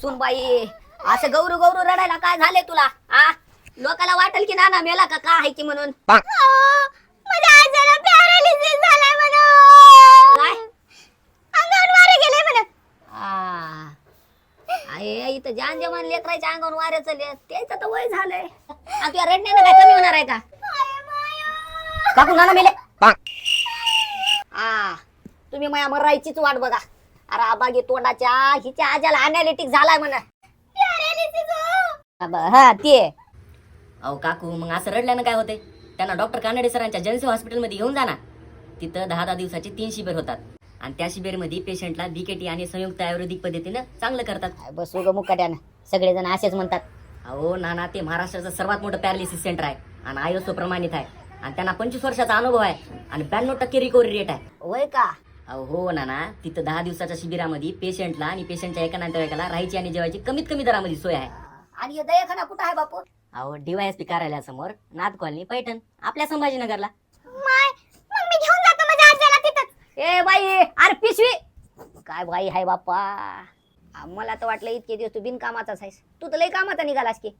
सुनबाई. असं गौरू गौरू रडायला काय झालंय तुला? आ? लोकाला वाटेल की नाना मेला का? का आहे की म्हणून? आहे इथं जान जमान लेकराच्या अंगावर वारे चालले त्याचं तर वय झालंय. आणि तुझ्या रडण्यानं काय कमी होणार आहे का? काकू नाना मेले. आ तुम्ही माया मरायचीच वाट बघा. अरे आबागी तोंडाच्या हिच्या आजाला अनालिटिक झालाय म्हणा. पॅरालिसिस हो. अब- हा ते. अहो काकू मग असं रडल्यानं काय होते त्यांना डॉक्टर कानडे सरांच्या जनसेवा हॉस्पिटलमध्ये घेऊन जाणार. तिथं दहा दहा दिवसाचे तीन शिबिर होतात. आणि त्या शिबिरमध्ये पेशंटला बीकेटी आणि संयुक्त आयुर्वेदिक पद्धतीनं चांगलं करतात. बस ग मुकाट्यानं. सगळेजण असेच म्हणतात. अहो नाना ते महाराष्ट्राचं सर्वात मोठं पॅरालिसिस सेंटर आहे. आणि आयोसो प्रमाणित आहे. आणि त्यांना पंचवीस वर्षाचा अनुभव आहे. आणि ब्याण्णव टक्के रिकव्हरी रेट आहे. होय का? हो नाना. तिथं दहा दिवसाच्या शिबिरामध्ये पेशंटला आणि पेशंटच्या एका नातेवाईकाला राहायची आणि जेवायची कमीत कमी दरामध्ये सोय आहे. आणि दयाखाना कुठं आहे बापू? अहो डीवायएसपी कार्यालयासमोर नाथ कॉलनी पैठण आपल्या संभाजीनगरला. माय मग मी घेऊन जातो माझ्या आजाला तिथंच. ए बाई अरे पिशवी! काय बाई हाय बाप्पा? आ, मला तर वाटलं इतके दिवस तू बिनकामाचाच आहेस. तू तर लय कामाचा निघालास की.